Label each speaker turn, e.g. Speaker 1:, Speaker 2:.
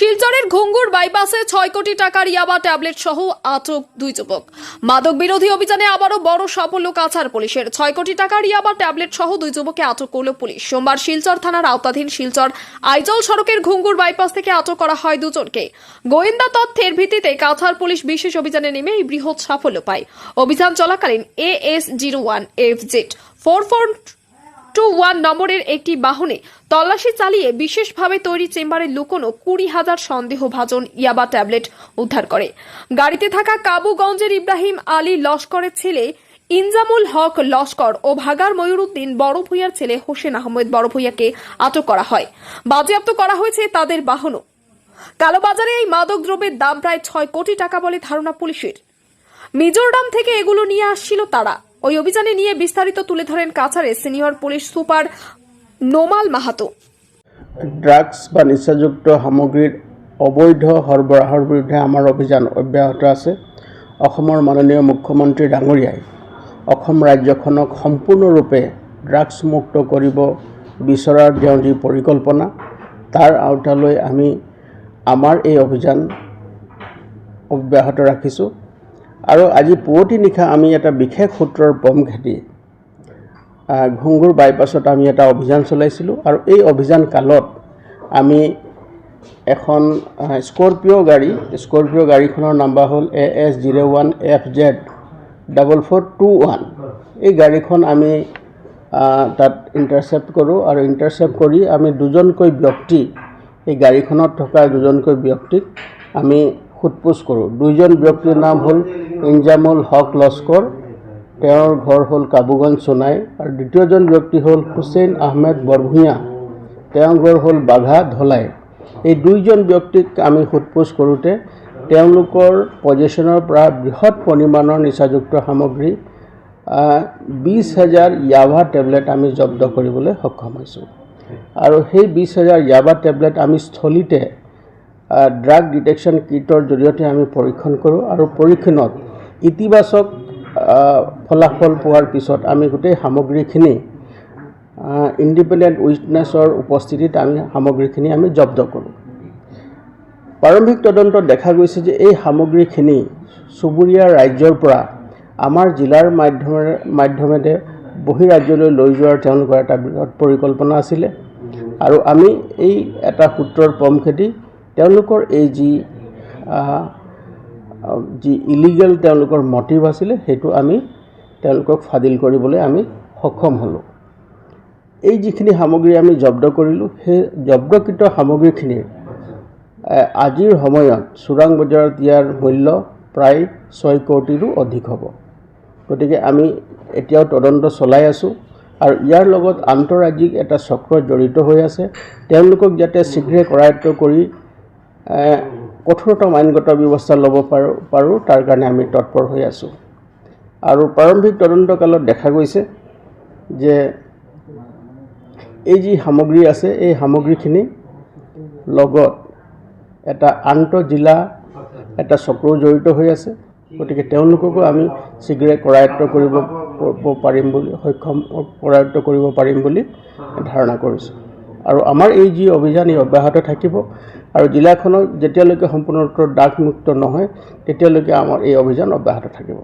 Speaker 1: শিলচরের ঘুঙ্গুর বাইপাসে ছয় কোটি টাকার ইয়াবা ট্যাবলেট সহ আটক দুই যুবক। মাদক বিরোধী অভিযানে আবারও বড় সাফল্য কাছার পুলিশের। ছয় কোটি টাকার ইয়াবা ট্যাবলেট সহ দুই যুবককে আটক করল পুলিশ। সোমবার শিলচর থানার আওতাধীন শিলচর আইজল সড়কের ঘুঙ্গুর বাইপাস থেকে আটক করা হয় দুজনকে। গোয়েন্দা তথ্যের ভিত্তিতে কাছার পুলিশ বিশেষ অভিযানে নেমে এই বৃহৎ সাফল্য পায়। অভিযান চলাকালীন A S zero one F Z four four two one নম্বরের একটি বাহনে তল্লাশি চালিয়ে বিশেষভাবে তৈরি চেম্বারে লুকোনো কুড়ি হাজার সন্দেহভাজন ইয়াবা ট্যাবলেট উদ্ধার করে। গাড়িতে থাকা কাবুগঞ্জের ইব্রাহিম আলী লস্করের ছেলে ইনজামুল হক লস্কর ও ভাগার ময়ূরউদ্দিন বড় ভূঁইয়ার ছেলে হোসেন আহমেদ বড় ভূঁইয়াকে আটক করা হয়। বাজেয়াপ্ত করা হয়েছে তাদের বাহনও। কালোবাজারে এই মাদক দ্রব্যের দাম প্রায় ছয় কোটি টাকা বলে ধারণা পুলিশের। মিজোরাম থেকে এগুলো নিয়ে আসছিল তারা। ওই অভিযানে নিয়ে বিস্তারিত তুলে ধরেন কাছাড়ের senior police super Nomal Mahato.
Speaker 2: Drugs বা নিচাযুক্ত সামগ্ৰীৰ অবৈধ সৰবৰাহৰ বিৰুদ্ধে আমাৰ অভিযান অব্যাহত আছে। অসমৰ মাননীয় মুখ্যমন্ত্ৰী ডাঙৰীয়াই অসম ৰাজ্যখনক সম্পূৰ্ণৰূপে ড্ৰাগছ মুক্ত কৰিব বিচৰাৰ তেওঁৰ যি পৰিকল্পনা, তাৰ আওতালৈ আমি আমাৰ এই অভিযান অব্যাহত ৰাখিছোঁ। আৰু আজি পুৱতি নিশা আমি এটা বিশেষ সূত্ৰৰ পম খেদি ঘুংগুৰ বাইপাছত আমি এটা অভিযান চলাইছিলোঁ আৰু এই অভিযান কালত আমি এখন স্কৰপিঅ' গাড়ী, স্কৰপিঅ' গাড়ীখনৰ নাম্বাৰ হ'ল A S zero' one F Z double four two one এই গাড়ীখন আমি তাত ইণ্টাৰচেপ্ট কৰোঁ আৰু ইণ্টাৰচেপ্ট কৰি আমি দুজনকৈ ব্যক্তি, এই গাড়ীখনত থকা দুজনকৈ ব্যক্তিক আমি সোধপোছ কৰোঁ। দুইজন ব্যক্তিৰ নাম হ'ল ইনজামুল হক লস্কৰ তেওঁৰ ঘৰ হ'ল কাবুগঞ্জ সোণাই আৰু দ্বিতীয়জন ব্যক্তি হ'ল হুছেইন আহমেদ বৰভূঞা, তেওঁৰ ঘৰ হ'ল বাঘা ধলাই। এই দুইজন ব্যক্তিক আমি সোধপোছ কৰোঁতে, তেওঁলোকৰ পজিশ্যনৰ পৰা বৃহৎ পৰিমাণৰ নিচাযুক্ত সামগ্ৰী বিছ হাজাৰ য়াভা টেবলেট আমি জব্দ কৰিবলৈ সক্ষম হৈছোঁ। আৰু সেই বিছ হাজাৰ য়াভা টেবলেট আমি স্থলীতে ড্ৰাগ ডিটেকশ্যন কিটৰ জৰিয়তে আমি পৰীক্ষণ কৰোঁ। আৰু পৰীক্ষণত ইতিবাচক ফলাফল পোৱাৰ পিছত আমি গোটেই সামগ্ৰীখিনি ইণ্ডিপেণ্ডেণ্ট উইটনেছৰ উপস্থিতিত আমি সামগ্ৰীখিনি আমি জব্দ কৰোঁ। প্ৰাৰম্ভিক তদন্তত দেখা গৈছে যে এই সামগ্ৰীখিনি চুবুৰীয়া ৰাজ্যৰ পৰা আমাৰ জিলাৰ মাধ্যমেৰে মাধ্যমেৰে বহিৰাজ্যলৈ লৈ যোৱাৰ তেওঁলোকৰ এটা বৃহৎ পৰিকল্পনা আছিলে। আৰু আমি এই এটা সূত্ৰৰ পম খেদি তেওঁলোকৰ এই যি যি ইলিগেল তেওঁলোকৰ মটিভ আছিলে, সেইটো আমি তেওঁলোকক ফাদিল কৰিবলৈ আমি সক্ষম হ'লোঁ। এই যিখিনি সামগ্ৰী আমি জব্দ কৰিলোঁ, সেই জব্দকৃত সামগ্ৰীখিনিৰ আজিৰ সময়ত চোৰাং বজাৰত ইয়াৰ মূল্য প্ৰায় ছয় কোটিৰো অধিক হ'ব। গতিকে আমি এতিয়াও তদন্ত চলাই আছোঁ আৰু ইয়াৰ লগত আন্তঃৰাজ্যিক এটা চক্ৰ জড়িত হৈ আছে। তেওঁলোকক যাতে শীঘ্ৰে কৰায়ত্ব কৰি কঠোৰতম আইনগত ব্যৱস্থা ল'ব পাৰোঁ পাৰোঁ, তাৰ কাৰণে আমি তৎপৰ হৈ আছোঁ। আৰু প্ৰাৰম্ভিক তদন্তকালত দেখা গৈছে যে এই যি সামগ্ৰী আছে, এই সামগ্ৰীখিনি লগত এটা আন্তঃজিলা, এটা চক্ৰও জড়িত হৈ আছে। গতিকে তেওঁলোককো আমি শীঘ্ৰে কৰায়ত্ব কৰিব পাৰিম বুলি, সক্ষম কৰায়ত্ব কৰিব পাৰিম বুলি ধাৰণা কৰিছোঁ। আৰু আমাৰ এই যি অভিযান, এই অব্যাহত থাকিব আৰু জিলাখনক যেতিয়ালৈকে সম্পূৰ্ণৰূপে দাগমুক্ত নহয়, তেতিয়ালৈকে আমাৰ এই অভিযান অব্যাহত থাকিব।